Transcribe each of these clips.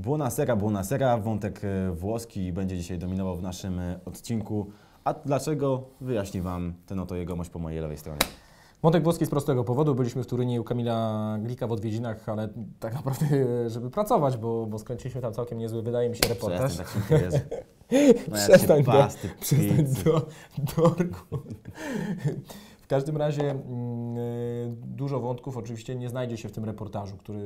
Buonasera, buonasera. Wątek e, włoski będzie dzisiaj dominował w naszym e, odcinku. A dlaczego? Wyjaśni Wam ten oto jegomość po mojej lewej stronie. Wątek włoski z prostego powodu. Byliśmy w Turynie u Kamila Glika w odwiedzinach, ale tak naprawdę, żeby pracować, bo, bo skręciliśmy tam całkiem niezły, wydaje mi się, reportaż. Przestań, tak się jest. No jak Przestań do- pas, ty Przestań do. W każdym razie mm, y, dużo wątków oczywiście nie znajdzie się w tym reportażu, który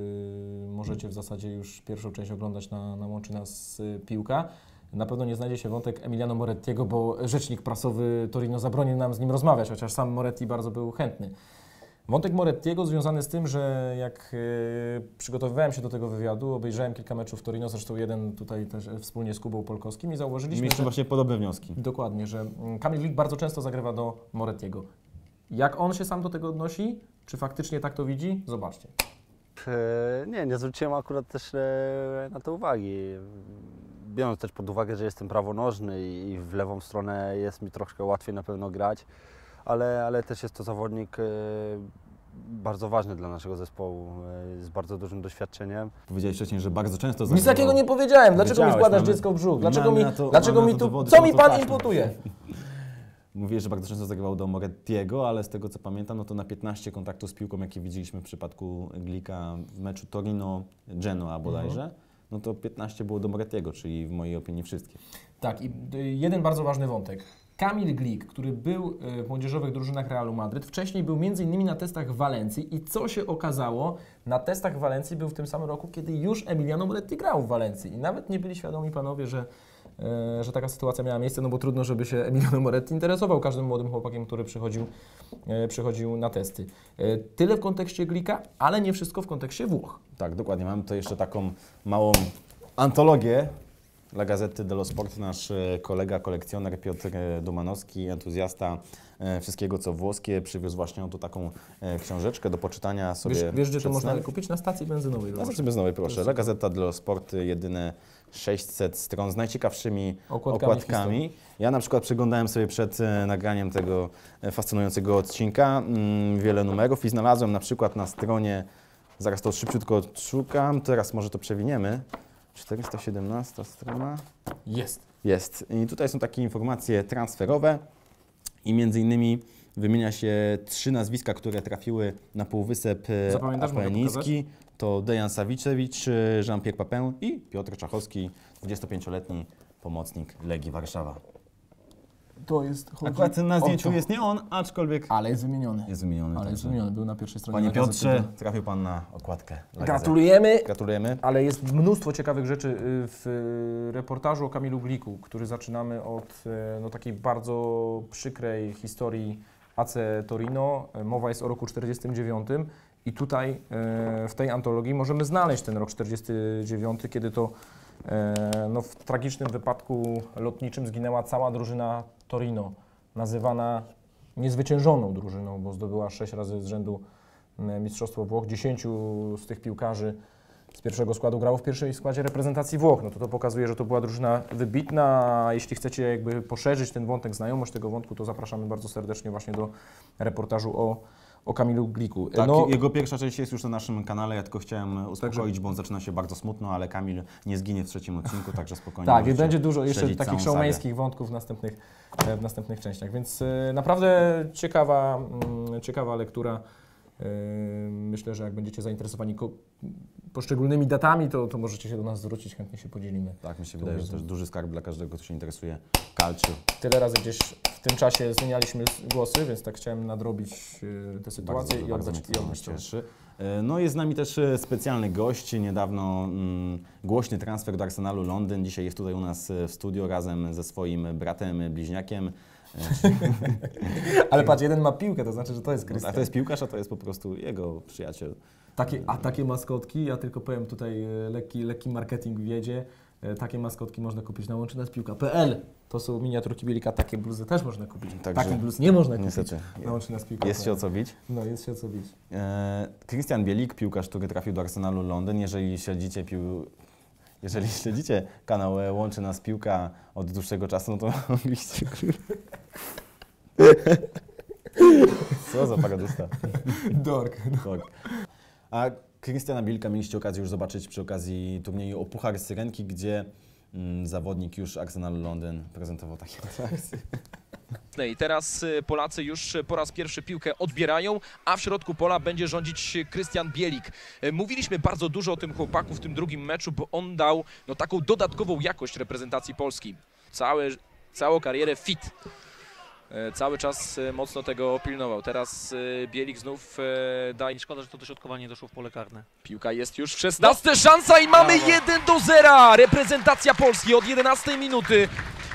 możecie w zasadzie już pierwszą część oglądać na, na Łączy Nas Piłka. Na pewno nie znajdzie się wątek Emiliano Morettiego, bo rzecznik prasowy Torino zabronił nam z nim rozmawiać, chociaż sam Moretti bardzo był chętny. Wątek Morettiego związany z tym, że jak y, przygotowywałem się do tego wywiadu, obejrzałem kilka meczów Torino, zresztą jeden tutaj też e, wspólnie z Kubą Polkowskim i zauważyliśmy, Mieliśmy że... właśnie podobne wnioski. Dokładnie, że mm, Kamil Glik bardzo często zagrywa do Morettiego. Jak on się sam do tego odnosi? Czy faktycznie tak to widzi? Zobaczcie. Nie, nie zwróciłem akurat też e, na to uwagi. Biorąc też pod uwagę, że jestem prawonożny i w lewą stronę jest mi troszkę łatwiej na pewno grać, ale, ale też jest to zawodnik e, bardzo ważny dla naszego zespołu, e, z bardzo dużym doświadczeniem. Powiedziałeś wcześniej, że bardzo często Nic takiego nie powiedziałem. Dlaczego mi wkładasz mamy- dziecko w brzuch? Dlaczego mi, to- dlaczego mi tu, dowody, co mi pan imputuje? Mówiłeś, że bardzo często zagrywał do Morettiego, ale z tego co pamiętam, no to na 15 kontaktów z piłką, jakie widzieliśmy w przypadku Glika w meczu Torino-Genoa bodajże, Mhm. no to 15 było do Morettiego, czyli w mojej opinii wszystkie. Tak, i y, jeden bardzo ważny wątek. Kamil Glik, który był y, w młodzieżowych drużynach Realu Madryt, wcześniej był m.in. na testach w Walencji i co się okazało, na testach w Walencji był w tym samym roku, kiedy już Emiliano Moretti grał w Walencji i nawet nie byli świadomi panowie, że, że taka sytuacja miała miejsce, no bo trudno, żeby się Emiliano Moretti interesował każdym młodym chłopakiem, który przychodził, y, przychodził na testy. Y, Tyle w kontekście Glika, ale nie wszystko w kontekście Włoch. Tak, dokładnie. Mamy tutaj jeszcze taką małą antologię dla Gazety dello Sport. Nasz e, kolega, kolekcjoner Piotr e, Domanowski, entuzjasta e, wszystkiego co włoskie, przywiózł właśnie tu taką książeczkę do poczytania sobie. Wiesz, wiesz gdzie to można kupić? Na stacji benzynowej. Na sobie znowu proszę. La Gazeta dello Sport, jedyne 600 stron z najciekawszymi Okładkami okładkami. Ja na przykład przeglądałem sobie przed nagraniem tego fascynującego odcinka mm, wiele numerów i znalazłem na przykład na stronie, zaraz to szybciutko szukam, teraz może to przewiniemy, 417 strona. Jest. Jest. I tutaj są takie informacje transferowe i między innymi wymienia się trzy nazwiska, które trafiły na Półwysep e, Apeniński. To Dejan Sawiczewicz, e, Jean-Pierre Papin i Piotr Czachowski, 25-letni pomocnik Legii Warszawa. To jest. chodzi Akurat na zdjęciu jest nie on, aczkolwiek Ale jest wymieniony. jest wymieniony. Ale jest także. wymieniony, był na pierwszej stronie. Panie gazety. Piotrze, trafił Pan na okładkę. Gazety. Gratulujemy, Gratulujemy. ale jest mnóstwo ciekawych rzeczy y, w y, reportażu o Kamilu Gliku, który zaczynamy od y, no, takiej bardzo przykrej historii AC Torino. Mowa jest o roku 49 i tutaj w tej antologii możemy znaleźć ten rok 49, kiedy to no, w tragicznym wypadku lotniczym zginęła cała drużyna Torino, nazywana niezwyciężoną drużyną, bo zdobyła sześć razy z rzędu e, Mistrzostwo Włoch. Dziesięciu z tych piłkarzy z pierwszego składu grało w pierwszej składzie reprezentacji Włoch. No to to pokazuje, że to była drużyna wybitna. Jeśli chcecie jakby poszerzyć ten wątek, znajomość tego wątku, to zapraszamy bardzo serdecznie właśnie do reportażu o, o Kamilu Gliku. Tak, no, jego pierwsza część jest już na naszym kanale, ja tylko chciałem uspokoić, bo on zaczyna się bardzo smutno, ale Kamil nie zginie w trzecim odcinku, także spokojnie. tak, i będzie dużo jeszcze takich showmeńskich wątków w następnych, e, w następnych częściach. Więc e, naprawdę ciekawa, mm, ciekawa lektura. E, Myślę, że jak będziecie zainteresowani poszczególnymi datami, to, to możecie się do nas zwrócić, chętnie się podzielimy. Tak, mi się wydaje, że jest- to jest duży skarb dla każdego, kto się interesuje calcio. Tyle razy gdzieś w tym czasie zmienialiśmy głosy, więc tak chciałem nadrobić e, tę sytuację Bardzo, i bardzo oddać, i to. cieszy. E, No jest z nami też e, specjalny gość, niedawno mm, głośny transfer do Arsenalu Londyn. Dzisiaj jest tutaj u nas w studio razem ze swoim bratem, bliźniakiem. Ale patrz, jeden ma piłkę, to znaczy, że to jest A Krystian. to jest piłkarz, a to jest po prostu jego przyjaciel. Takie, a takie maskotki, ja tylko powiem tutaj, lekki, lekki marketing wiedzie, takie maskotki można kupić na łączynaspiłka.pl. To są miniaturki Bielika, takie bluzy też można kupić. Także Takich bluz nie można kupić Niestety, na łączynaspiłka.pl. jest się o co bić. No, jest się o co bić. E, Krystian Bielik, piłkarz, który trafił do Arsenalu Londyn. Jeżeli śledzicie pił... Jeżeli śledzicie kanał e, Łączy Nas Piłka od dłuższego czasu, no to mogliście... Co za paradysta. Dork. Tak. A Krystiana Bielika mieliście okazję już zobaczyć przy okazji turnieju o Puchar Syrenki, gdzie mm, zawodnik już Arsenal Londyn prezentował takie atrakcje. No I teraz y, Polacy już po raz pierwszy piłkę odbierają, a w środku pola będzie rządzić Krystian Bielik. Y, Mówiliśmy bardzo dużo o tym chłopaku w tym drugim meczu, bo on dał no, taką dodatkową jakość reprezentacji Polski. Całe, całą karierę fit. Y, Cały czas y, mocno tego pilnował. Teraz y, Bielik znów daje szkoda, że to dośrodkowanie doszło w pole karne. Piłka jest już w 16. Szansa i mamy 1 do 0. Reprezentacja Polski od 11 minuty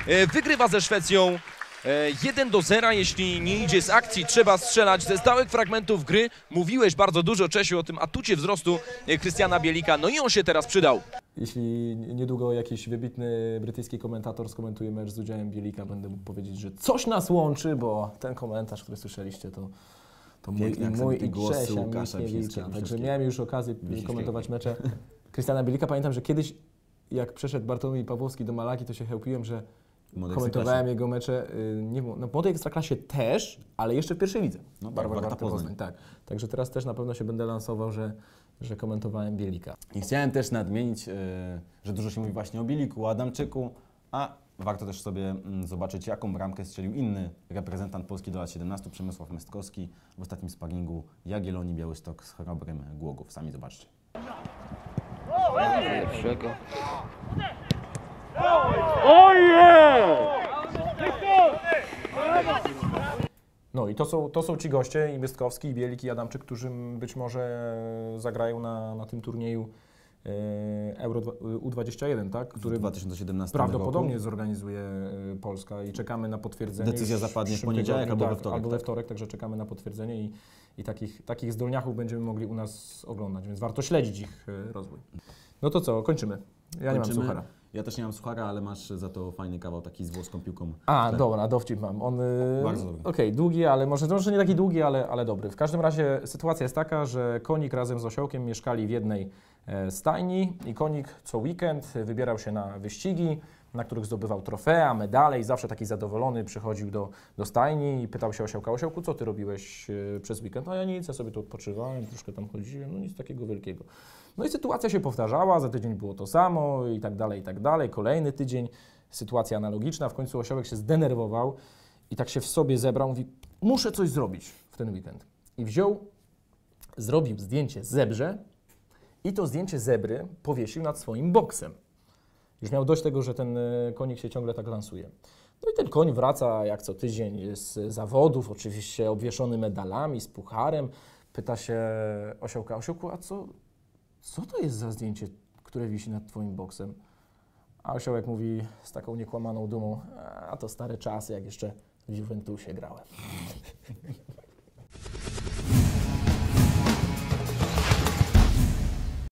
e, wygrywa ze Szwecją. E, 1 do 0, jeśli nie idzie z akcji, trzeba strzelać ze stałych fragmentów gry. Mówiłeś bardzo dużo, Czesiu, o tym atucie wzrostu e, Krystiana Bielika, no i on się teraz przydał. Jeśli niedługo jakiś wybitny brytyjski komentator skomentuje mecz z udziałem Bielika, będę mógł powiedzieć, że coś nas łączy, bo ten komentarz, który słyszeliście, to, to mój Piękny i mój i Łukasza Miśniewicza. Także miałem już okazję komentować mecze Krystiana Bielika. Pamiętam, że kiedyś jak przeszedł Bartłomiej Pawłowski do Malaki, to się chełpiłem, że Młodej komentowałem jego mecze y, nie, no, w młodej ekstraklasie też, ale jeszcze w pierwszej lidze. No tak, Barwar Warta Warta Poznań. Tak. Także teraz też na pewno się będę lansował, że, że komentowałem Bielika. I chciałem też nadmienić, y, że dużo się mówi właśnie o Biliku, o Adamczyku, a warto też sobie mm, zobaczyć, jaką bramkę strzelił inny reprezentant Polski do lat 17, Przemysław Mestkowski w ostatnim sparingu Jagiellonii Białystok z chorobrym Głogów. Sami zobaczcie. No i to są, to są ci goście, i Bystkowski, i Bielik, i Adamczyk, którzy być może zagrają na, na tym turnieju e, Euro dwa- U21, tak? Który w 2017 prawdopodobnie roku. zorganizuje e, Polska i czekamy na potwierdzenie. Decyzja zapadnie w poniedziałek tygodniu, albo we tak, wtorek, Albo we tak? wtorek, także czekamy na potwierdzenie i, i takich, takich zdolniachów będziemy mogli u nas oglądać, więc warto śledzić ich e, rozwój. No to co, kończymy. Ja nie mam Kończymy. suchara. Ja też nie mam suchara, ale masz za to fajny kawał taki z włoską piłką. A, Tak. dobra, dowcip mam. On, y, Bardzo dobry. Okej, długi, ale może, może nie taki długi, ale, ale dobry. W każdym razie sytuacja jest taka, że Konik razem z Osiołkiem mieszkali w jednej e, stajni i Konik co weekend wybierał się na wyścigi, na których zdobywał trofea, medale i zawsze taki zadowolony przychodził do, do stajni i pytał się Osiołka, Osiołku, co ty robiłeś e, przez weekend? A ja nic, ja sobie tu odpoczywałem, troszkę tam chodziłem, no nic takiego wielkiego. No i sytuacja się powtarzała, za tydzień było to samo i tak dalej, i tak dalej. Kolejny tydzień, sytuacja analogiczna. W końcu Osiołek się zdenerwował i tak się w sobie zebrał. Mówi, muszę coś zrobić w ten weekend. I wziął, zrobił zdjęcie zebrze i to zdjęcie zebry powiesił nad swoim boksem. Już miał dość tego, że ten e, konik się ciągle tak lansuje. No i ten koń wraca jak co tydzień z zawodów, oczywiście obwieszony medalami, z pucharem. Pyta się Osiołka, Osiołku, a co, co to jest za zdjęcie, które wisi nad twoim boksem? A Osiołek mówi z taką niekłamaną dumą, a to stare czasy, jak jeszcze w Juventusie grałem.